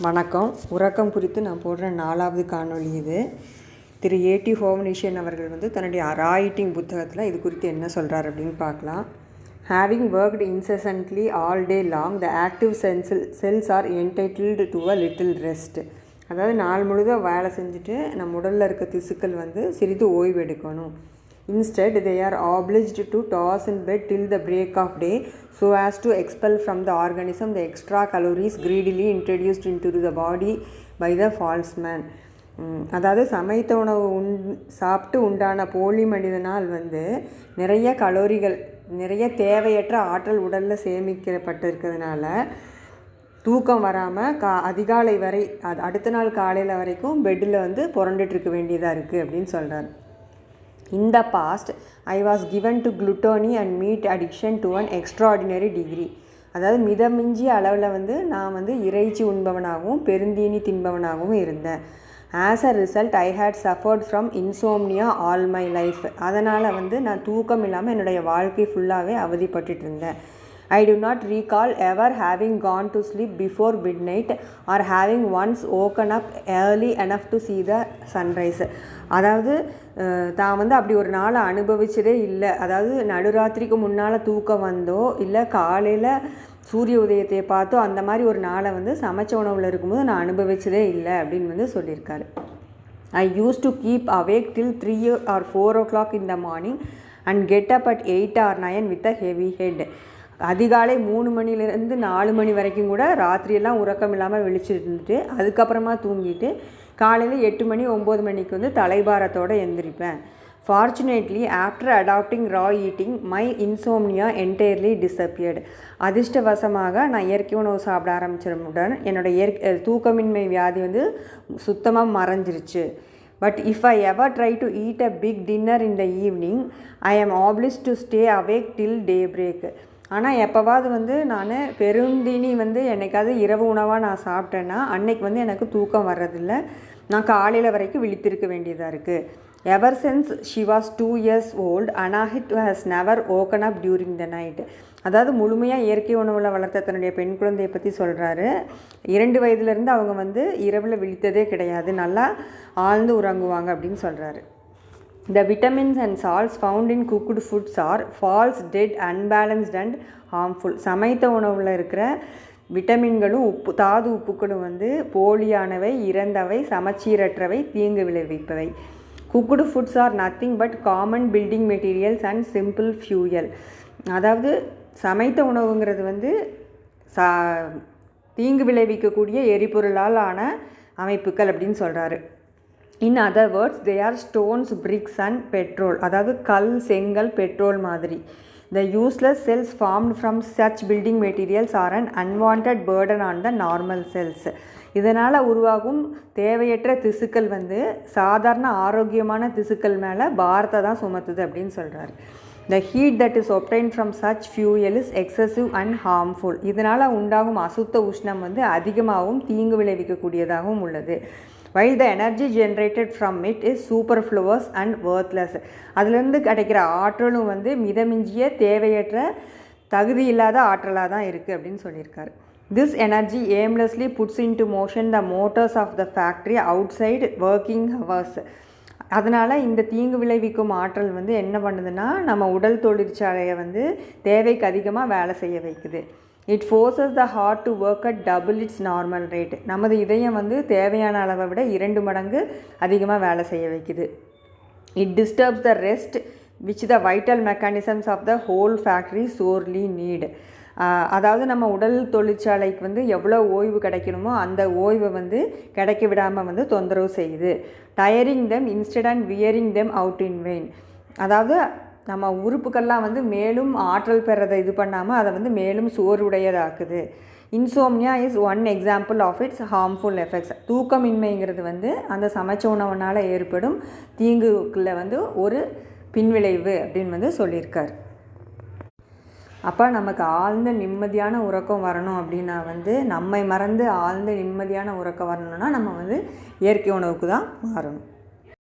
வணக்கம். உறக்கம் குறித்து நான் போடுற நாலாவது காணொளி இது. திரு. ஏடி ஹோமனிஷன் அவர்கள் வந்து தன்னுடைய ராயிட்டிங் புத்தகத்தில் இது குறித்து என்ன சொல்கிறார் அப்படின்னு பார்க்கலாம். Having worked incessantly all day long the active sensible cells are entitled to a little rest அதாவது நாள் முழுதும் வேலை செஞ்சுட்டு நம்ம உடலில் இருக்க திசுக்கள் வந்து சிறிது ஓய்வு எடுக்கணும். Instead, they are obliged to toss in bed till the break of day so as to expel from the organism the extra calories greedily introduced into the body by the false man. அதாவது சமைத்த உணவு உண் சாப்பிட்டு உண்டான போலி மனிதனால் வந்து நிறைய கலோரிகள் நிறைய தேவையற்ற ஆற்றல் உடலில் சேமிக்கப்பட்டிருக்கிறதுனால தூக்கம் வராமல் கா அதிகாலை வரை அது அடுத்த நாள் காலையில் வரைக்கும் பெட்டில் வந்து புரண்டுட்டு இருக்க வேண்டியதாக இருக்குது அப்படின்னு சொல்கிறார் In the past, I was given to gluttony and meat addiction to an extraordinary degree. அதாவது மிதமிஞ்சிய அளவில் வந்து நான் வந்து இறைச்சி உண்பவனாகவும் பெருந்தீனி தின்பவனாகவும் இருந்தேன். As a result I had suffered from insomnia all my life அதனால் வந்து நான் தூக்கம் இல்லாமல் என்னுடைய வாழ்க்கை ஃபுல்லாகவே அவதிப்பட்டுட்டு இருந்தேன். I do not recall ever having gone to sleep before midnight or having once woken up early enough to see the sunrise அதாவது தான் வந்து அப்படி ஒரு நாளை அனுபவிச்சதே இல்லை. அதாவது நடுராத்திரிக்கு முன்னால் தூக்கம் வந்தோ இல்லை காலையில் சூரிய உதயத்தை பார்த்தோ அந்த மாதிரி ஒரு நாளை வந்து சமைச்ச உணவில் இருக்கும்போது நான் அனுபவிச்சதே இல்லை அப்படின்னு வந்து சொல்லியிருக்காரு. I use to keep awake till three or four o'clock in the morning and get up at eight or nine with a heavy head அதிகாலை மூணு மணிலேருந்து நாலு மணி வரைக்கும் கூட ராத்திரியெல்லாம் உறக்கம் இல்லாமல் விழிச்சிட்டு இருந்துட்டு அதுக்கப்புறமா தூங்கிட்டு காலையில் எட்டு மணி ஒம்பது மணிக்கு வந்து தலைபாரத்தோடு எந்திரிப்பேன். Fortunately after adapting raw eating my insomnia entirely disappeared அதிர்ஷ்டவசமாக நான் இயற்கை உணவு சாப்பிட ஆரம்பிச்சதுடன் என்னோட இயற்கை தூக்கமின்மை வியாதி வந்து சுத்தமாக மறைஞ்சிருச்சு. But if I ever try to eat a big dinner in the evening I am obliged to stay awake till day break ஆனால் எப்போவாவது வந்து நான் பெருந்தினி வந்து என்னைக்காவது இரவு உணவாக நான் சாப்பிட்டேன்னா அன்னைக்கு வந்து எனக்கு தூக்கம் வர்றதில்ல. நான் காலையில் வரைக்கும் விழித்திருக்க வேண்டியதாக இருக்குது ever since she was two years old Anahid has never woken up during the night அதாவது முழுமையாக இயற்கை உணவில் வளர்த்த தன்னுடைய பெண் குழந்தையை பற்றி சொல்கிறாரு இரண்டு வயதுலேருந்து அவங்க வந்து இரவில் விழித்ததே கிடையாது. நல்லா ஆழ்ந்து உறங்குவாங்க அப்படின்னு சொல்கிறாரு The vitamins and salts found in cooked foods are false, dead, unbalanced and harmful. சமைத்த உணவில் இருக்கிற விட்டமின்களும் உப்பு தாது உப்புக்களும் வந்து போலியானவை இறந்தவை சமச்சீரற்றவை தீங்கு விளைவிப்பவை. Cooked foods are nothing but common building materials and simple fuel அதாவது சமைத்த உணவுங்கிறது வந்து சா தீங்கு விளைவிக்கக்கூடிய எரிபொருளால் ஆன அமைப்புகள் அப்படின்னு சொல்கிறாரு in other words they are stones bricks and petrol அதாவது கல் செங்கல் பெட்ரோல் மாதிரி. The useless cells formed from such building materials are and unwanted burden on the normal cells இதனால் உருவாகும் தேவையற்ற திசுக்கள் வந்து சாதாரண ஆரோக்கியமான திசுக்கள் மேலே பாரத்தை தான் சுமத்துது அப்படின்னு சொல்கிறாரு the heat that is obtained from such fuel is excessive and harmful இதனால் உண்டாகும் அசுத்த உஷ்ணம் வந்து அதிகமாகவும் தீங்கு விளைவிக்கக்கூடியதாகவும் உள்ளது. While the energy generated from it is superfluous and worthless அதுலேருந்து கிடைக்கிற ஆற்றலும் வந்து மிதமிஞ்சிய தேவையற்ற தகுதி இல்லாத ஆற்றலாக தான் இருக்குது அப்படின்னு சொல்லியிருக்காரு. This energy aimlessly puts into motion the motors of the factory outside working hours அதனால் இந்த தீங்கு விளைவிக்கும் ஆற்றல் வந்து என்ன பண்ணுதுன்னா நம்ம உடல் தொழிற்சாலையை வந்து தேவைக்கு அதிகமாக வேலை செய்ய வைக்குது. It forces the heart to work at double its normal rate நமது இதயம் வந்து தேவையான அளவை விட இரண்டு மடங்கு அதிகமாக வேலை செய்ய வைக்குது. It disturbs the rest which the vital mechanisms of the whole factory sorely need அதாவது நம்ம உடல் தொழிற்சாலைக்கு வந்து எவ்வளோ ஓய்வு கிடைக்கணுமோ அந்த ஓய்வை வந்து கிடைக்க விடாமல் வந்து தொந்தரவு செய்யுது. Tiring them instead and wearing them out in vain அதாவது நம்ம உறுப்புக்கள்லாம் வந்து மேலும் ஆற்றல் பெறதை இது பண்ணாமல் அதை வந்து மேலும் சோர்வுடையதாக்குது insomnia is one example of its harmful effects தூக்கமின்மைங்கிறது வந்து அந்த சமைச்ச உணவுனால் ஏற்படும் தீங்குக்குள்ள வந்து ஒரு பின்விளைவு அப்படின்னு வந்து சொல்லியிருக்கார். அப்போ நமக்கு ஆழ்ந்த நிம்மதியான உறக்கம் வரணும் அப்படின்னா வந்து நம்மை மறந்து ஆழ்ந்த நிம்மதியான உறக்கம் வரணும்னா நம்ம வந்து இயற்கை உணவுக்கு தான் மாறணும்.